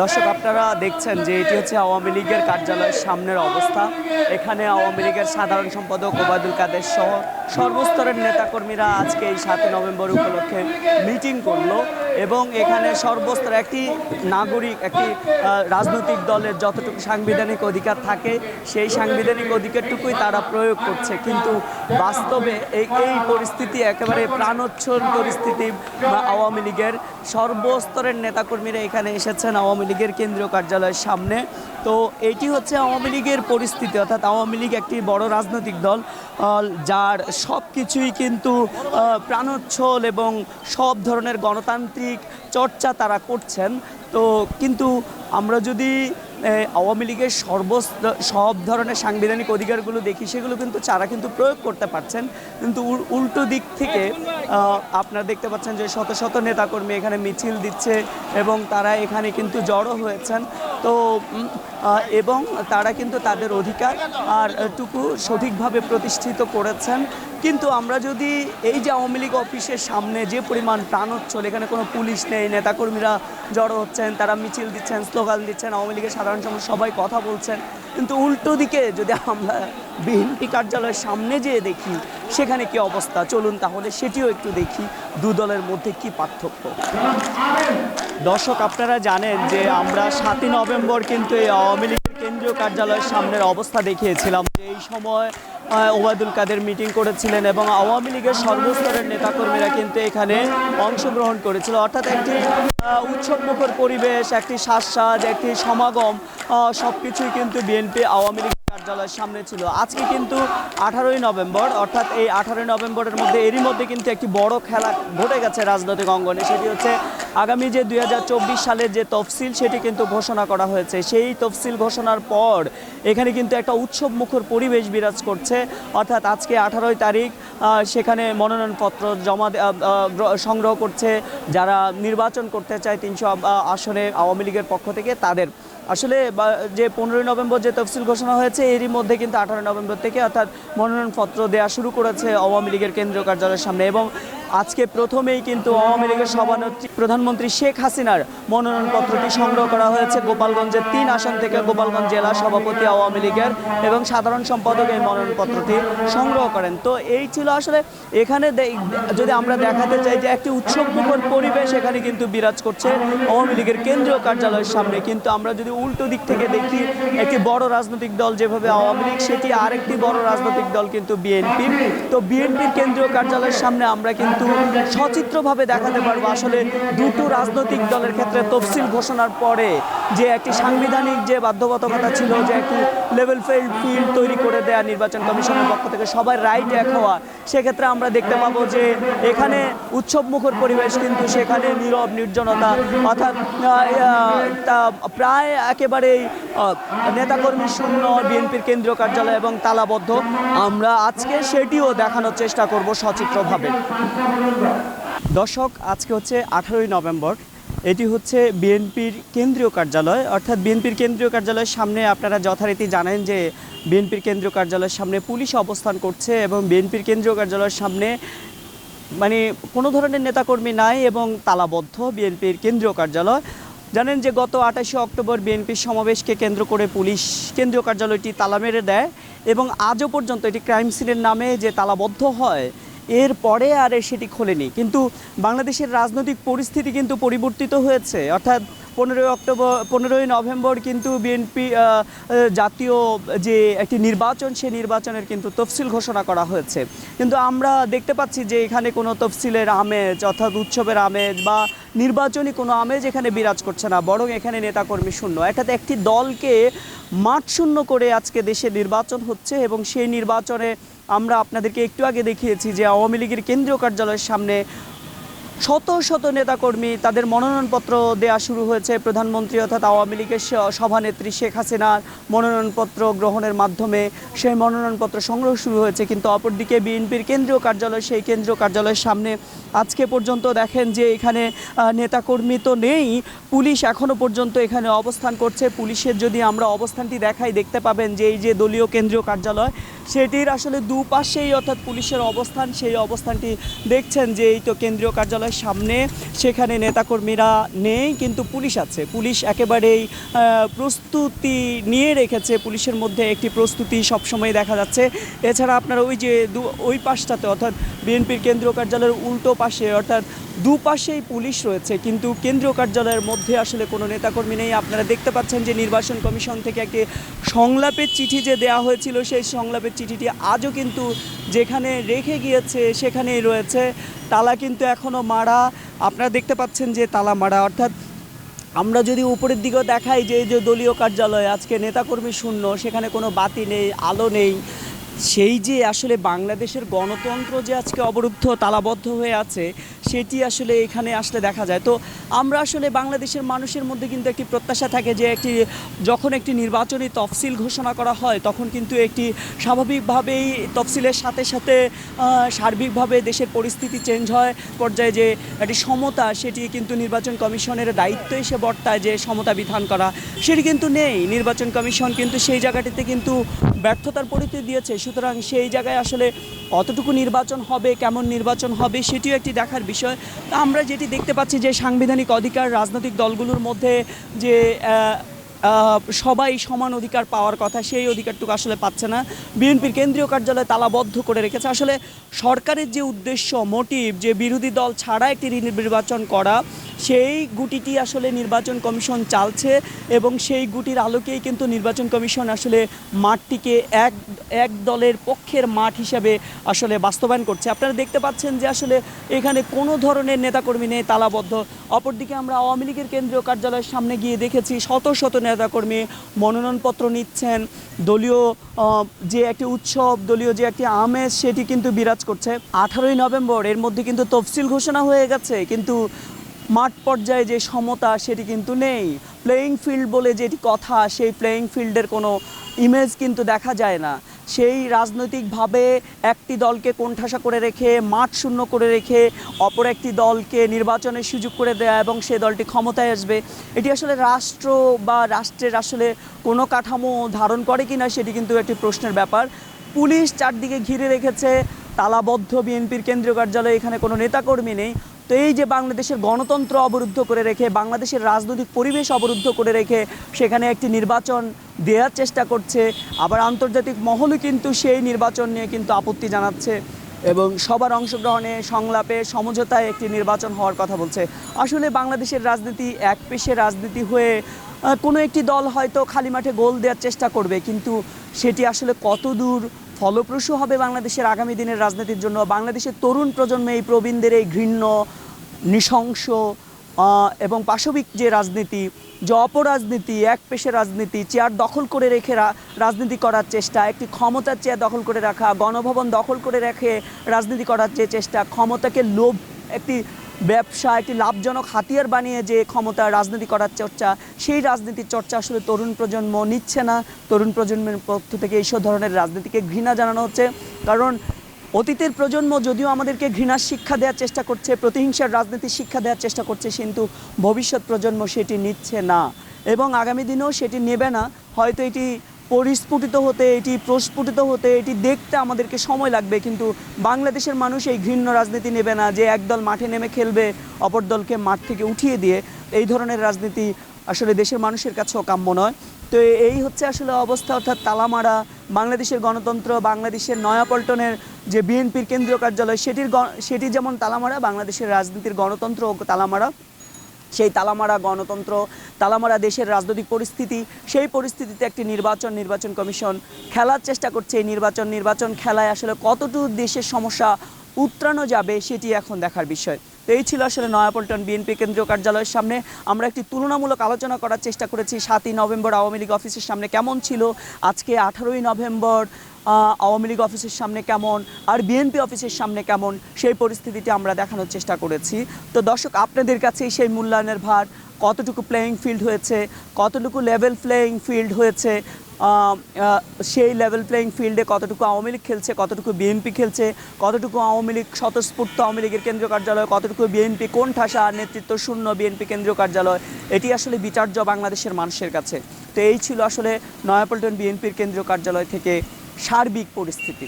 দর্শক, আপনারা দেখছেন যে এটি হচ্ছে আওয়ামী লীগের কার্যালয়ের সামনের অবস্থা। এখানে আওয়ামী লীগের সাধারণ সম্পাদক ওবায়দুল কাদের সহ সর্বস্তরের নেতাকর্মীরা আজকে এই সাতই নভেম্বর উপলক্ষে মিটিং করল। এবং এখানে সর্বস্তর একটি নাগরিক, একটি রাজনৈতিক দলের যতটুকু সাংবিধানিক অধিকার থাকে, সেই সাংবিধানিক অধিকারটুকুই তারা প্রয়োগ করছে। কিন্তু বাস্তবে এই এই পরিস্থিতি একেবারে প্রাণোচ্ছল পরিস্থিতি বা আওয়ামী লীগের সর্বস্তরের নেতাকর্মীরা এখানে এসেছেন আওয়ামী লীগের কেন্দ্রীয় কার্যালয়ের সামনে। তো এটি হচ্ছে আওয়ামী লীগের পরিস্থিতি, অর্থাৎ আওয়ামী লীগ একটি বড় রাজনৈতিক দল যার সব কিছুই কিন্তু প্রাণোচ্ছল এবং সব ধরনের গণতান্ত্রিক চর্চা তারা করছেন। তো কিন্তু আমরা যদি আওয়ামী লীগের সর্ব সব ধরনের সাংবিধানিক অধিকারগুলো দেখি, সেগুলো কিন্তু তারা কিন্তু প্রয়োগ করতে পারছেন। কিন্তু উল্টো দিক থেকে আপনারা দেখতে পাচ্ছেন যে শত শত নেতাকর্মী এখানে মিছিল দিচ্ছে এবং তারা এখানে কিন্তু জড়ো হয়েছেন। তো এবং তারা কিন্তু তাদের অধিকার আর টুকু সঠিকভাবে প্রতিষ্ঠিত করেছেন। কিন্তু আমরা যদি এই যে আওয়ামী লীগ অফিসের সামনে যে পরিমাণ প্রাণ প্রাণোচ্ছল, এখানে কোনো পুলিশ নেই, নেতাকর্মীরা জড়ো হচ্ছেন, তারা মিছিল দিচ্ছেন, স্লোগান দিচ্ছেন, আওয়ামী লীগের সাধারণ সম্পাদক সবাই কথা বলছেন। কিন্তু উল্টো দিকে যদি আমরা বিএনপি কার্যালয়ের সামনে যেয়ে দেখি, সেখানে কি অবস্থা? চলুন তাহলে সেটিও একটু দেখি, দু দলের মধ্যে কি পার্থক্য। দর্শক, আপনারা জানেন যে আমরা সাতই নভেম্বর কিন্তু এই আওয়ামী লীগের কেন্দ্রীয় কার্যালয়ের সামনের অবস্থা দেখিয়েছিলাম। যে এই সময় ওবায়দুল কাদের মিটিং করেছিলেন এবং আওয়ামী লীগের সর্বস্তরের নেতাকর্মীরা কিন্তু এখানে অংশগ্রহণ করেছিল। অর্থাৎ একটি উৎসবমুখর পরিবেশ, একটি শ্বাসসাজ একটি সমাগম সব কিছুই কিন্তু বিএনপি আওয়ামী লীগ কার্যালয়ের সামনে ছিল। আজকে কিন্তু আঠারোই নভেম্বর, অর্থাৎ এই আঠারোই নভেম্বরের মধ্যে এরই মধ্যে কিন্তু একটি বড় খেলা ঘটে গেছে রাজনৈতিক অঙ্গনে। সেটি হচ্ছে আগামী যে দুই হাজার চব্বিশ সালের যে তফসিল, সেটি কিন্তু ঘোষণা করা হয়েছে। সেই তফসিল ঘোষণার পর এখানে কিন্তু একটা উৎসব মুখর পরিবেশ বিরাজ করছে। অর্থাৎ আজকে আঠারোই তারিখ সেখানে মনোনয়নপত্র জমা সংগ্রহ করছে। যারা নির্বাচন করতে চায় তিনশো আসনে আওয়ামী লীগের পক্ষ থেকে, তাদের আসলে যে পনেরোই নভেম্বর যে তফসিল ঘোষণা হয়েছে, এরই মধ্যে কিন্তু আঠারোই নভেম্বর থেকে অর্থাৎ মনোনয়নপত্র দেওয়া শুরু করেছে আওয়ামী লীগের কেন্দ্রীয় কার্যালয়ের সামনে। এবং আজকে প্রথমেই কিন্তু আওয়ামী লীগের সভানেত্রী প্রধানমন্ত্রী শেখ হাসিনার মনোনয়নপত্রটি সংগ্রহ করা হয়েছে গোপালগঞ্জের তিন আসন থেকে গোপালগঞ্জ জেলা সভাপতি আওয়ামী লীগের এবং সাধারণ সম্পাদক এই মনোনয়নপত্রটি সংগ্রহ করেন। তো এই ছিল আসলে এখানে যদি আমরা দেখাতে চাই যে একটি উৎসবমুখর পরিবেশ এখানে কিন্তু বিরাজ করছে আওয়ামী লীগের কেন্দ্রীয় কার্যালয়ের সামনে। কিন্তু আমরা যদি উল্টো দিক থেকে দেখি, একটি বড় রাজনৈতিক দল যেভাবে আওয়ামী লীগ, সেটি আরেকটি বড় রাজনৈতিক দল কিন্তু বিএনপি। তো বিএনপির কেন্দ্রীয় কার্যালয়ের সামনে আমরা কিন্তু সচিত্রভাবে দেখাতে পারব। আসলে দুটো রাজনৈতিক দলের ক্ষেত্রে তফসিল ঘোষণার পরে যে একটি সাংবিধানিক যে বাধ্যবাধকতা ছিল, যে একটি লেভেল ফিল্ড ফিল্ড তৈরি করে দেয়া নির্বাচন কমিশনের পক্ষ থেকে সবাই রাইট এক হওয়া, সেক্ষেত্রে আমরা দেখতে পাবো যে এখানে উৎসবমুখর পরিবেশ কিন্তু সেখানে নীরব, নির্জনতা, অর্থাৎ প্রায় একেবারেই নেতাকর্মী শূন্য, বিএনপির কেন্দ্রীয় কার্যালয় এবং তালাবদ্ধ। আমরা আজকে সেটিও দেখানোর চেষ্টা করব সচিত্রভাবে। দর্শক, আজকে হচ্ছে আঠারোই নভেম্বর। এটি হচ্ছে বিএনপির কেন্দ্রীয় কার্যালয়। অর্থাৎ বিএনপির কেন্দ্রীয় কার্যালয়ের সামনে আপনারা যথারীতি জানেন যে বিএনপির কেন্দ্রীয় কার্যালয়ের সামনে পুলিশ অবস্থান করছে এবং বিএনপির কেন্দ্রীয় কার্যালয়ের সামনে মানে কোনো ধরনের নেতাকর্মী নাই এবং তালাবদ্ধ বিএনপির কেন্দ্রীয় কার্যালয়। জানেন যে গত আঠাশে অক্টোবর বিএনপির সমাবেশকে কেন্দ্র করে পুলিশ কেন্দ্রীয় কার্যালয়টি তালা মেরে দেয় এবং আজও পর্যন্ত এটি ক্রাইম সিনের নামে যে তালাবদ্ধ হয়, এর পরে আর সেটি খোলেনি। কিন্তু বাংলাদেশের রাজনৈতিক পরিস্থিতি কিন্তু পরিবর্তিত হয়েছে। অর্থাৎ পনেরোই অক্টোবর, পনেরোই নভেম্বর কিন্তু বিএনপি জাতীয় যে একটি নির্বাচন, সেই নির্বাচনের কিন্তু তফসিল ঘোষণা করা হয়েছে। কিন্তু আমরা দেখতে পাচ্ছি যে এখানে কোনো তফসিলের আমেজ অর্থাৎ উৎসবের আমেজ বা নির্বাচনী কোনো আমেজ এখানে বিরাজ করছে না, বরং এখানে নেতাকর্মী শূন্য। অর্থাৎ একটি দলকে মাঠ শূন্য করে আজকে দেশে নির্বাচন হচ্ছে এবং সেই নির্বাচনে আমরা আপনাদেরকে একটু আগে দেখিয়েছি যে আওয়ামী লীগের কেন্দ্রীয় কার্যালয়ের সামনে শত শত নেতাকর্মী তাদের মনোনয়নপত্র দেওয়া শুরু হয়েছে প্রধানমন্ত্রী অর্থাৎ আওয়ামী লীগের সভানেত্রী শেখ হাসিনার মনোনয়নপত্র গ্রহণের মাধ্যমে সেই মনোনয়নপত্র সংগ্রহ শুরু হয়েছে। কিন্তু অপরদিকে বিএনপির কেন্দ্রীয় কার্যালয়, সেই কেন্দ্রীয় কার্যালয়ের সামনে আজকে পর্যন্ত দেখেন যে এখানে নেতাকর্মী তো নেই, পুলিশ এখনও পর্যন্ত এখানে অবস্থান করছে। পুলিশের যদি আমরা অবস্থানটি দেখাই, দেখতে পাবেন যে এই যে দলীয় কেন্দ্রীয় কার্যালয় সেটির আসলে দুপাশেই অর্থাৎ পুলিশের অবস্থান, সেই অবস্থানটি দেখছেন যে এই তো কেন্দ্রীয় কার্যালয়ের সামনে সেখানে নেতাকর্মীরা নেই, কিন্তু পুলিশ আছে। পুলিশ একেবারেই প্রস্তুতি নিয়ে রেখেছে। পুলিশের মধ্যে একটি প্রস্তুতি সবসময় দেখা যাচ্ছে। এছাড়া আপনারা ওই যে দু- ওই পাশটাতে অর্থাৎ বিএনপির কেন্দ্রীয় কার্যালয়ের উল্টো পাশে অর্থাৎ দুপাশেই পুলিশ রয়েছে, কিন্তু কেন্দ্রীয় কার্যালয়ের মধ্যে আসলে কোনো নেতাকর্মী নেই। আপনারা দেখতে পাচ্ছেন যে নির্বাচন কমিশন থেকে একটি সংলাপের চিঠি যে দেওয়া হয়েছিল, সেই সংলাপের চিঠিটি আজও কিন্তু যেখানে রেখে গিয়েছে সেখানেই রয়েছে। তালা কিন্তু এখনও মারা আপনারা দেখতে পাচ্ছেন যে তালা মারা অর্থাৎ আমরা যদি উপরের দিকেও দেখাই যে যে দলীয় কার্যালয়, আজকে নেতাকর্মী শূন্য, সেখানে কোনো বাতি নেই, আলো নেই সেই যে আসলে বাংলাদেশের গণতন্ত্র যে আজকে অবরুদ্ধ, তালাবদ্ধ হয়ে আছে, সেটি আসলে এখানে আসলে দেখা যায়। তো আমরা আসলে বাংলাদেশের মানুষের মধ্যে কিন্তু একটি প্রত্যাশা থাকে যে একটি, যখন একটি নির্বাচনী তফসিল ঘোষণা করা হয়, তখন কিন্তু একটি স্বাভাবিকভাবেই তফসিলের সাথে সাথে সার্বিকভাবে দেশের পরিস্থিতি চেঞ্জ হয়, পর্যায়ে যে একটি সমতা, সেটি কিন্তু নির্বাচন কমিশনের দায়িত্ব এসে বর্তায় যে সমতা বিধান করা। সেটি কিন্তু নেই। নির্বাচন কমিশন কিন্তু সেই জায়গাটিতে কিন্তু ব্যর্থতার পরিচয় দিয়েছে। সুতরাং সেই জায়গায় আসলে অতটুকু নির্বাচন হবে, কেমন নির্বাচন হবে সেটিও একটি দেখার বিষয়। তা আমরা যেটি দেখতে পাচ্ছি যে সাংবিধানিক অধিকার রাজনৈতিক দলগুলোর মধ্যে যে সবাই সমান অধিকার পাওয়ার কথা সেই অধিকারটুকু আসলে পাচ্ছে না। বিএনপির কেন্দ্রীয় কার্যালয় তালাবদ্ধ করে রেখেছে। আসলে সরকারের যে উদ্দেশ্য মোটিভ যে বিরোধী দল ছাড়া একটি নির্বাচন করা সেই গুটিটি আসলে নির্বাচন কমিশন চালছে এবং সেই গুটির আলোকেই কিন্তু নির্বাচন কমিশন আসলে মাঠটিকে এক এক দলের পক্ষের মাঠ হিসাবে আসলে বাস্তবায়ন করছে। আপনারা দেখতে পাচ্ছেন যে আসলে এখানে কোনো ধরনের নেতাকর্মী নেই, তালাবদ্ধ। অপরদিকে আমরা আওয়ামী লীগের কেন্দ্রীয় কার্যালয়ের সামনে গিয়ে দেখেছি, শত শত নেতাকর্মী মনোনয়নপত্র নিচ্ছেন। দলীয় যে একটি উৎসব, দলীয় যে একটি আমেজ, সেটি কিন্তু বিরাজ করছে। আঠারোই নভেম্বর, এর মধ্যে কিন্তু তফসিল ঘোষণা হয়ে গেছে। কিন্তু মাঠ পর্যায়ে যে সমতা সেটি কিন্তু নেই। প্লেয়িং ফিল্ড বলে যেটি কথা, সেই প্লেয়িং ফিল্ডের কোনো ইমেজ কিন্তু দেখা যায় না। সেই রাজনৈতিকভাবে একটি দলকে কোণঠাসা করে রেখে, মাঠ শূন্য করে রেখে অপর একটি দলকে নির্বাচনের সুযোগ করে দেয়া এবং সে দলটি ক্ষমতায় আসবে, এটি আসলে রাষ্ট্র বা রাষ্ট্রের আসলে কোনো কাঠামো ধারণ করে কিনা সেটি কিন্তু একটি প্রশ্নের ব্যাপার। পুলিশ চারদিকে ঘিরে রেখেছে, তালাবদ্ধ বিএনপির কেন্দ্রীয় কার্যালয়ে এখানে কোনো নেতাকর্মী নেই। তো এই যে বাংলাদেশের গণতন্ত্র অবরুদ্ধ করে রেখে, বাংলাদেশের রাজনৈতিক পরিবেশ অবরুদ্ধ করে রেখে সেখানে একটি নির্বাচন দেওয়ার চেষ্টা করছে, আবার আন্তর্জাতিক মহলও কিন্তু সেই নির্বাচন নিয়ে কিন্তু আপত্তি জানাচ্ছে এবং সবার অংশগ্রহণে সংলাপে সমঝোতায় একটি নির্বাচন হওয়ার কথা বলছে। আসলে বাংলাদেশের রাজনীতি এক পেশে রাজনীতি হয়ে কোনো একটি দল হয়তো খালি মাঠে গোল দেওয়ার চেষ্টা করবে, কিন্তু সেটি আসলে কত দূর ফলপ্রসূ হবে বাংলাদেশের আগামী দিনের রাজনীতির জন্য। বাংলাদেশের তরুণ প্রজন্মে এই প্রবীণদের এই ঘৃণ্য, নৃশংস এবং পাশবিক যে রাজনীতি, যে অপরাজনীতি, এক পেশে রাজনীতি, চেয়ার দখল করে রেখে রাজনীতি করার চেষ্টা, একটি ক্ষমতার চেয়ার দখল করে রাখা, গণভবন দখল করে রেখে রাজনীতি করার যে চেষ্টা, ক্ষমতাকে লোভ, একটি ব্যবসা, একটি লাভজনক হাতিয়ার বানিয়ে যে ক্ষমতা রাজনীতি করার চর্চা, সেই রাজনীতির চর্চা আসলে তরুণ প্রজন্ম নিচ্ছে না। তরুণ প্রজন্মের পক্ষ থেকে এইসব ধরনের রাজনীতিকে ঘৃণা জানানো হচ্ছে। কারণ অতীতের প্রজন্ম যদিও আমাদেরকে ঘৃণার শিক্ষা দেওয়ার চেষ্টা করছে, প্রতিহিংসার রাজনীতির শিক্ষা দেওয়ার চেষ্টা করছে, কিন্তু ভবিষ্যৎ প্রজন্ম সেটি নিচ্ছে না। এবং আগামী দিনেও সেটি নেবে না। হয়তো এটি পরিস্ফুটিত হতে, এটি প্রস্ফুটিত হতে, এটি দেখতে আমাদেরকে সময় লাগবে, কিন্তু বাংলাদেশের মানুষ এই ঘৃণ্য রাজনীতি নেবে না যে একদল মাঠে নেমে খেলবে, অপর দলকে মাঠ থেকে উঠিয়ে দিয়ে। এই ধরনের রাজনীতি আসলে দেশের মানুষের কাছেও কাম্য নয়। তো এই হচ্ছে আসলে অবস্থা, অর্থাৎ তালামারা, বাংলাদেশের গণতন্ত্র, বাংলাদেশের নয়াপল্টনের যে বিএনপির কেন্দ্রীয় কার্যালয়, সেটির সেটি যেমন তালামারা, বাংলাদেশের রাজনীতির গণতন্ত্র ও তালামারা সেই তালামারা গণতন্ত্র, তালামারা দেশের রাজনৈতিক পরিস্থিতি, সেই পরিস্থিতিতে একটি নির্বাচন নির্বাচন কমিশন খেলার চেষ্টা করছে। এই নির্বাচন নির্বাচন খেলায় আসলে কতটুকু দেশের সমস্যা উত্তরানো যাবে সেটি এখন দেখার বিষয়। তো এই ছিল আসলে নয়াপল্টন বিএনপি কেন্দ্রীয় কার্যালয়ের সামনে। আমরা একটি তুলনামূলক আলোচনা করার চেষ্টা করেছি। সাতই নভেম্বর আওয়ামী লীগ অফিসের সামনে কেমন ছিল? আজকে আঠারোই নভেম্বর আওয়ামী লীগ অফিসের সামনে কেমন, আর বিএনপি অফিসের সামনে কেমন, সেই পরিস্থিতিটি আমরা দেখানোর চেষ্টা করেছি। তো দর্শক, আপনাদের কাছেই সেই মূল্যায়নের ভার, কতটুকু প্লেয়িং ফিল্ড হয়েছে, কতটুকু লেভেল প্লেয়িং ফিল্ড হয়েছে সেই লেভেল প্লেয়িং ফিল্ডে কতটুকু আওয়ামী লীগ খেলছে, কতটুকু বিএনপি খেলছে, কতটুকু আওয়ামী লীগ স্বতঃস্ফূর্ত আওয়ামী লীগের কেন্দ্রীয় কার্যালয়, কতটুকু বিএনপি কোন ঠাসা নেতৃত্ব শূন্য বিএনপি কেন্দ্রীয় কার্যালয়, এটি আসলে বিচার্য বাংলাদেশের মানুষের কাছে। তো এই ছিল আসলে নয়াপল্টন বিএনপির কেন্দ্রীয় কার্যালয় থেকে সার্বিক পরিস্থিতি।